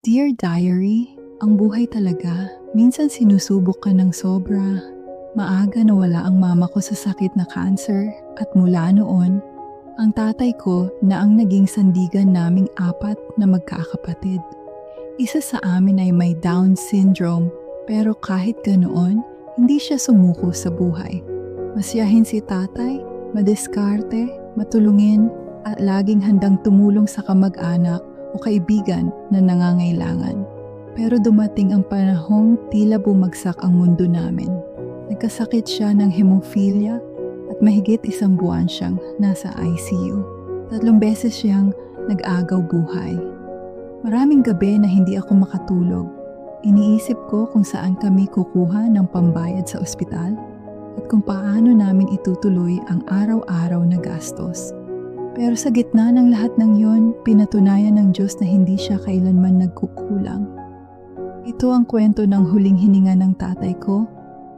Dear Diary, ang buhay talaga, minsan sinusubok ka ng sobra. Maaga nawala ang mama ko sa sakit na cancer at mula noon, ang tatay ko na ang naging sandigan naming apat na magkakapatid. Isa sa amin ay may Down syndrome pero kahit ganoon, hindi siya sumuko sa buhay. Masyahin si tatay, madiskarte, matulungin at laging handang tumulong sa kamag-anak o kaibigan na nangangailangan. Pero dumating ang panahong tila bumagsak ang mundo namin. Nagkasakit siya ng hemophilia at mahigit isang buwan siyang nasa ICU. Tatlong beses siyang nag-agaw buhay. Maraming gabi na hindi ako makatulog. Iniisip ko kung saan kami kukuha ng pambayad sa ospital at kung paano namin itutuloy ang araw-araw na gastos. Pero sa gitna ng lahat ng yon, pinatunayan ng Diyos na hindi siya kailanman nagkukulang. Ito ang kwento ng huling hininga ng tatay ko,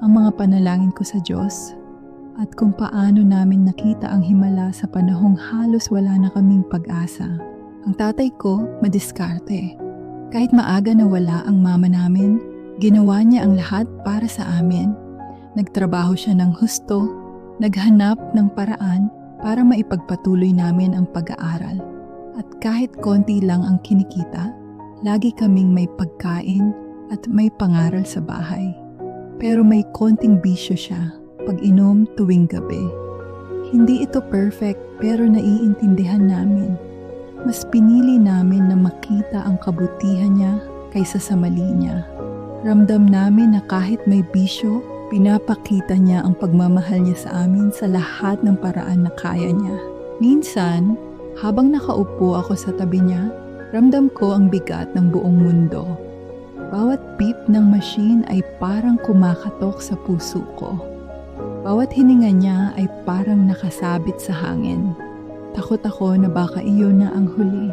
ang mga panalangin ko sa Diyos, at kung paano namin nakita ang himala sa panahong halos wala na kaming pag-asa. Ang tatay ko, madiskarte. Kahit maaga na wala ang mama namin, ginawa niya ang lahat para sa amin. Nagtrabaho siya ng husto, naghanap ng paraan para maipagpatuloy namin ang pag-aaral. At kahit konti lang ang kinikita, lagi kaming may pagkain at may pangaral sa bahay. Pero may konting bisyo siya pag inom tuwing gabi. Hindi ito perfect pero naiintindihan namin. Mas pinili namin na makita ang kabutihan niya kaysa sa mali niya. Ramdam namin na kahit may bisyo, pinapakita niya ang pagmamahal niya sa amin sa lahat ng paraan na kaya niya. Minsan, habang nakaupo ako sa tabi niya, ramdam ko ang bigat ng buong mundo. Bawat beep ng machine ay parang kumakatok sa puso ko. Bawat hininga niya ay parang nakasabit sa hangin. Takot ako na baka iyon na ang huli.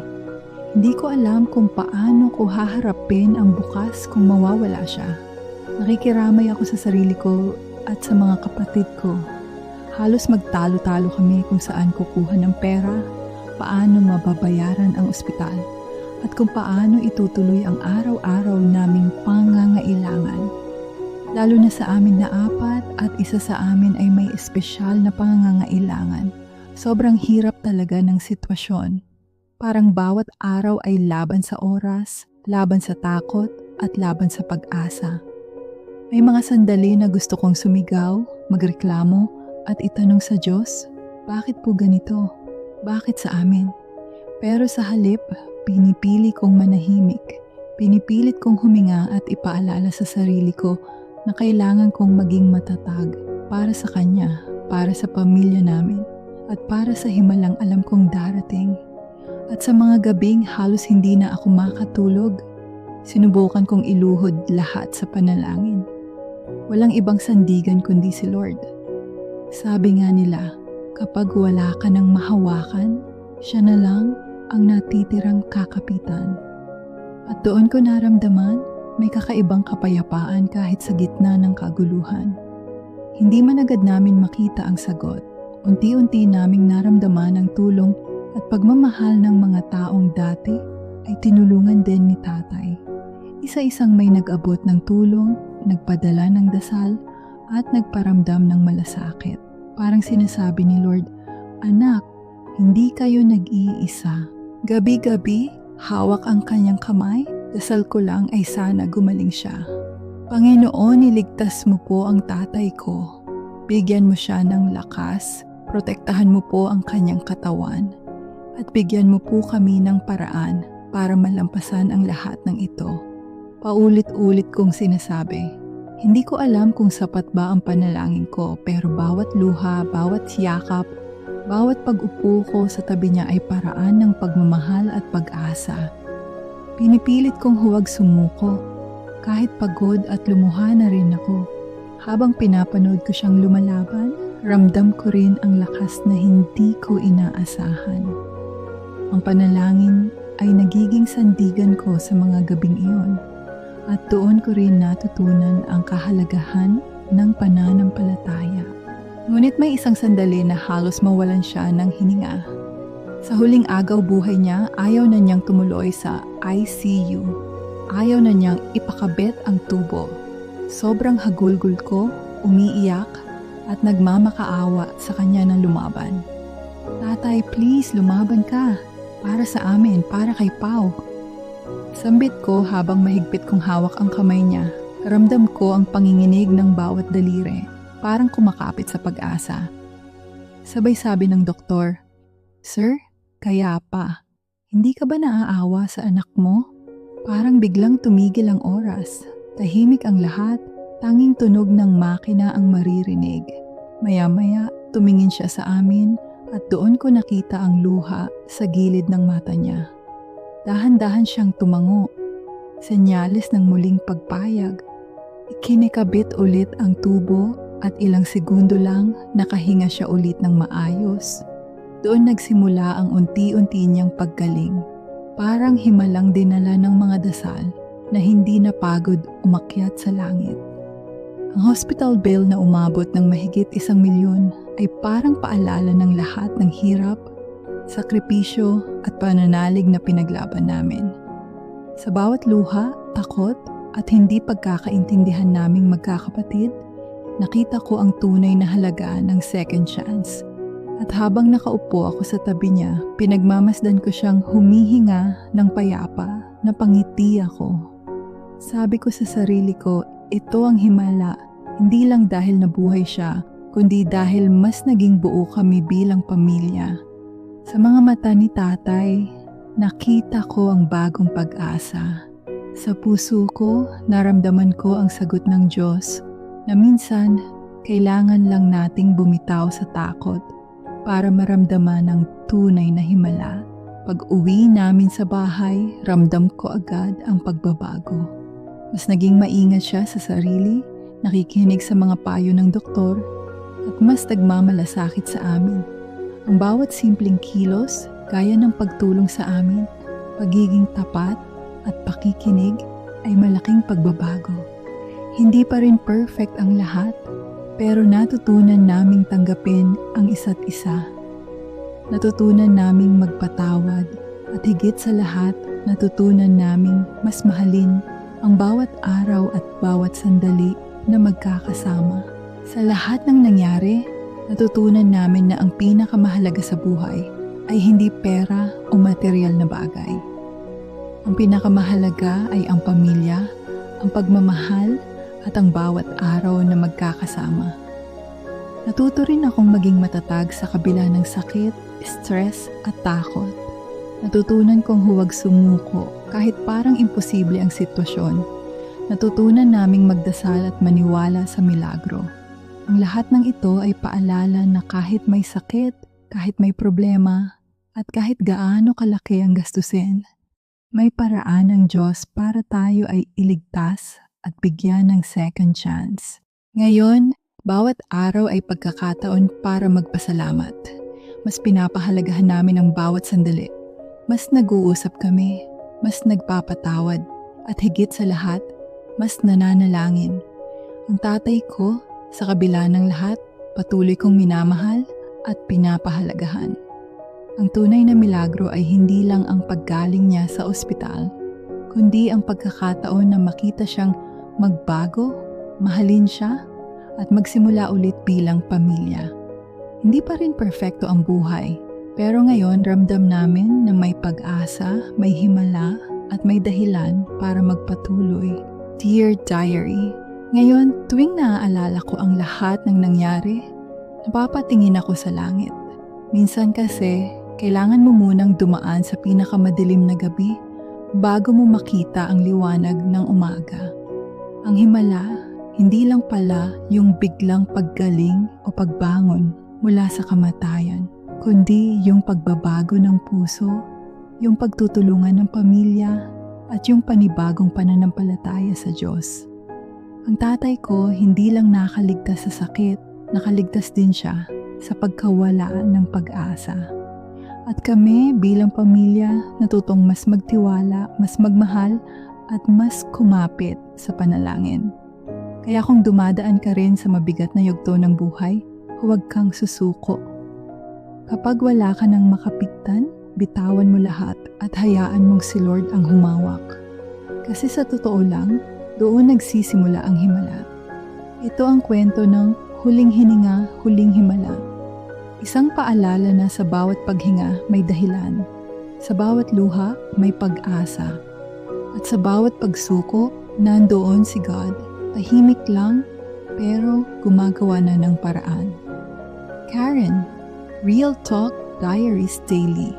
Hindi ko alam kung paano ko haharapin ang bukas kung mawawala siya. Nakikiramay ako sa sarili ko at sa mga kapatid ko. Halos magtalo-talo kami kung saan kukuha ng pera, paano mababayaran ang ospital, at kung paano itutuloy ang araw-araw naming pangangailangan. Lalo na sa amin na apat at isa sa amin ay may espesyal na pangangailangan. Sobrang hirap talaga ng sitwasyon. Parang bawat araw ay laban sa oras, laban sa takot, at laban sa pag-asa. May mga sandali na gusto kong sumigaw, magreklamo, at itanong sa Diyos, bakit po ganito? Bakit sa amin? Pero sa halip, pinipili kong manahimik. Pinipilit kong huminga at ipaalala sa sarili ko na kailangan kong maging matatag para sa Kanya, para sa pamilya namin, at para sa himalang alam kong darating. At sa mga gabing halos hindi na ako makatulog, sinubukan kong iluhod lahat sa panalangin. Walang ibang sandigan kundi si Lord. Sabi nga nila, kapag wala ka ng mahawakan, siya na lang ang natitirang kakapitan. At doon ko naramdaman, may kakaibang kapayapaan kahit sa gitna ng kaguluhan. Hindi man agad namin makita ang sagot, unti-unti naming naramdaman ang tulong at pagmamahal ng mga taong dati ay tinulungan din ni tatay. Isa-isang may nag-abot ng tulong, nagpadala ng dasal, at nagparamdam ng malasakit. Parang sinasabi ni Lord, Anak, hindi kayo nag-iisa. Gabi-gabi, hawak ang kanyang kamay, dasal ko lang ay sana gumaling siya. Panginoon, niligtas mo po ang tatay ko. Bigyan mo siya ng lakas, protektahan mo po ang kanyang katawan, at bigyan mo po kami ng paraan para malampasan ang lahat ng ito. Paulit-ulit kong sinasabi, hindi ko alam kung sapat ba ang panalangin ko pero bawat luha, bawat yakap, bawat pag-upo ko sa tabi niya ay paraan ng pagmamahal at pag-asa. Pinipilit kong huwag sumuko, kahit pagod at lumuha na rin ako. Habang pinapanood ko siyang lumalaban, ramdam ko rin ang lakas na hindi ko inaasahan. Ang panalangin ay nagiging sandigan ko sa mga gabing iyon at doon ko rin natutunan ang kahalagahan ng pananampalataya. Ngunit may isang sandali na halos mawalan siya ng hininga. Sa huling agaw buhay niya, ayaw na niyang tumuloy sa ICU. ayaw na niyang ipakabit ang tubo. Sobrang hagulgul ko, umiiyak, at nagmamakaawa sa kanya ng lumaban. Tatay, please, lumaban ka. Para sa amin, para kay Pau. Sambit ko habang mahigpit kong hawak ang kamay niya. Karamdam ko ang panginginig ng bawat daliri, parang kumakapit sa pag-asa. Sabay sabi ng doktor, Sir, kaya pa, hindi ka ba naaawa sa anak mo? Parang biglang tumigil ang oras. Tahimik ang lahat, tanging tunog ng makina ang maririnig. Maya-maya, tumingin siya sa amin at doon ko nakita ang luha sa gilid ng mata niya. Dahan-dahan siyang tumango. Senyales ng muling pagpayag. Ikinikabit ulit ang tubo at ilang segundo lang nakahinga siya ulit ng maayos. Doon nagsimula ang unti-unti niyang paggaling. Parang himalang dinala ng mga dasal na hindi napagod umakyat sa langit. Ang hospital bill na umabot ng mahigit isang milyon ay parang paalala ng lahat ng hirap sakripisyo at pananalig na pinaglaban namin. Sa bawat luha, takot at hindi pagkakaintindihan naming magkakapatid, nakita ko ang tunay na halaga ng second chance. At habang nakaupo ako sa tabi niya, pinagmamasdan ko siyang humihinga ng payapa na pangiti ako. Sabi ko sa sarili ko, ito ang himala, hindi lang dahil nabuhay siya, kundi dahil mas naging buo kami bilang pamilya. Sa mga mata ni tatay, nakita ko ang bagong pag-asa. Sa puso ko, naramdaman ko ang sagot ng Diyos na minsan kailangan lang nating bumitaw sa takot para maramdaman ang tunay na himala. Pag uwi namin sa bahay, ramdam ko agad ang pagbabago. Mas naging maingat siya sa sarili, nakikinig sa mga payo ng doktor, at mas nagmamalasakit sa amin. Ang bawat simpleng kilos, gaya ng pagtulong sa amin, pagiging tapat at pakikinig ay malaking pagbabago. Hindi pa rin perfect ang lahat, pero natutunan naming tanggapin ang isa't isa. Natutunan naming magpatawad at higit sa lahat, natutunan naming mas mahalin ang bawat araw at bawat sandali na magkakasama. Sa lahat ng nangyari, natutunan namin na ang pinakamahalaga sa buhay ay hindi pera o material na bagay. Ang pinakamahalaga ay ang pamilya, ang pagmamahal at ang bawat araw na magkakasama. Natuto rin akong maging matatag sa kabila ng sakit, stress at takot. Natutunan kong huwag sumuko kahit parang imposible ang sitwasyon. Natutunan naming magdasal at maniwala sa milagro. Ang lahat ng ito ay paalala na kahit may sakit, kahit may problema, at kahit gaano kalaki ang gastusin, may paraan ng Diyos para tayo ay iligtas at bigyan ng second chance. Ngayon, bawat araw ay pagkakataon para magpasalamat. Mas pinapahalagahan namin ang bawat sandali. Mas nag-uusap kami, mas nagpapatawad, at higit sa lahat, mas nananalangin. Ang tatay ko sa kabila ng lahat, patuloy kong minamahal at pinapahalagahan. Ang tunay na milagro ay hindi lang ang paggaling niya sa ospital, kundi ang pagkakataon na makita siyang magbago, mahalin siya, at magsimula ulit bilang pamilya. Hindi pa rin perpekto ang buhay, pero ngayon ramdam namin na may pag-asa, may himala, at may dahilan para magpatuloy. Dear Diary, ngayon, tuwing naaalala ko ang lahat ng nangyari, napapatingin ako sa langit. Minsan kasi, kailangan mo munang dumaan sa pinakamadilim na gabi bago mo makita ang liwanag ng umaga. Ang himala, hindi lang pala yung biglang paggaling o pagbangon mula sa kamatayan, kundi yung pagbabago ng puso, yung pagtutulungan ng pamilya, at yung panibagong pananampalataya sa Diyos. Ang tatay ko hindi lang nakaligtas sa sakit, nakaligtas din siya sa pagkawala ng pag-asa. At kami bilang pamilya natutong mas magtiwala, mas magmahal at mas kumapit sa panalangin. Kaya kung dumadaan ka rin sa mabigat na yugto ng buhay, huwag kang susuko. Kapag wala ka ng makapigtan, bitawan mo lahat at hayaan mong si Lord ang humawak. Kasi sa totoo lang, doon nagsisimula ang himala. Ito ang kwento ng huling hininga, huling himala. Isang paalala na sa bawat paghinga may dahilan. Sa bawat luha may pag-asa. At sa bawat pagsuko, nandoon si God. Tahimik lang, pero gumagawa na ng paraan. Karen, Real Talk Diaries Daily